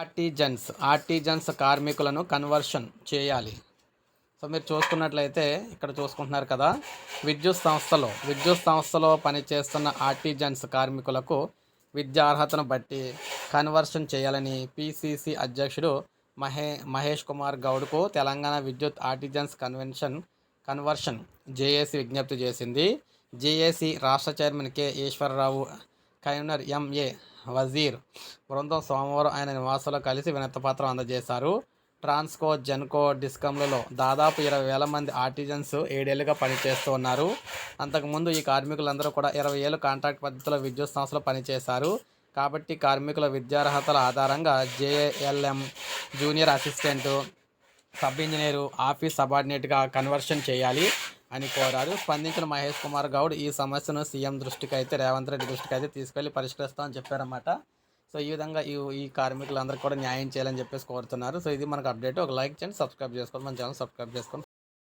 Artisans artisans కార్మికులను conversion చేయాలి. So మీరు చూసుకున్నట్లయితే ఇక్కడ చూసుకుంటున్నారు కదా విద్యుత్ సంస్థలో విద్యుత్ సంస్థలో పనిచేస్తున్న ఆర్టిజన్స్ కార్మికులకు విద్యా అర్హతను బట్టి కన్వర్షన్ చేయాలని పిసిసి అధ్యక్షుడు మహే మహేష్ కుమార్ గౌడ్కు తెలంగాణ విద్యుత్ ఆర్టిజన్స్ కన్వెన్షన్ కన్వర్షన్ జేఏసీ విజ్ఞప్తి చేసింది. జేఏసీ రాష్ట్ర chairman K Eswararao convener MA Wazir. బృందం సోమవారం ఆయన నివాసంలో కలిసి వినతిపత్రం అందజేశారు. ట్రాన్స్కో జెన్కో డిస్కంలలో దాదాపు ఇరవై వేల మంది ఆర్టిజన్స్ ఏడేళ్ళుగా పనిచేస్తూ ఉన్నారు. అంతకుముందు ఈ కార్మికులందరూ కూడా ఇరవై ఏళ్ళు కాంట్రాక్ట్ పద్ధతిలో విద్యుత్ సంస్థలో పనిచేశారు. కాబట్టి కార్మికుల విద్యార్హతల ఆధారంగా JLM junior assistant sub engineer office సబార్డినేట్గా conversion చేయాలి. అని కోరారు. స్పందించిన మహేష్ కుమార్ గౌడ్ ఈ సమస్యను సీఎం దృష్టికి అయితే రేవంత్ రెడ్డి దృష్టికి అయితే తీసుకెళ్ళి పరిష్కరిస్తామని చెప్పారన్నమాట. సో ఈ విధంగా ఈ ఈ కార్మికులందరికీ కూడా న్యాయం చేయాలని చెప్పేసి కోరుతున్నారు. సో ఇది మనకు అప్డేట్. ఒక లైక్ చేయండి సబ్స్క్రైబ్ చేసుకోండి మన ఛానల్ సబ్స్క్రైబ్ చేసుకోండి.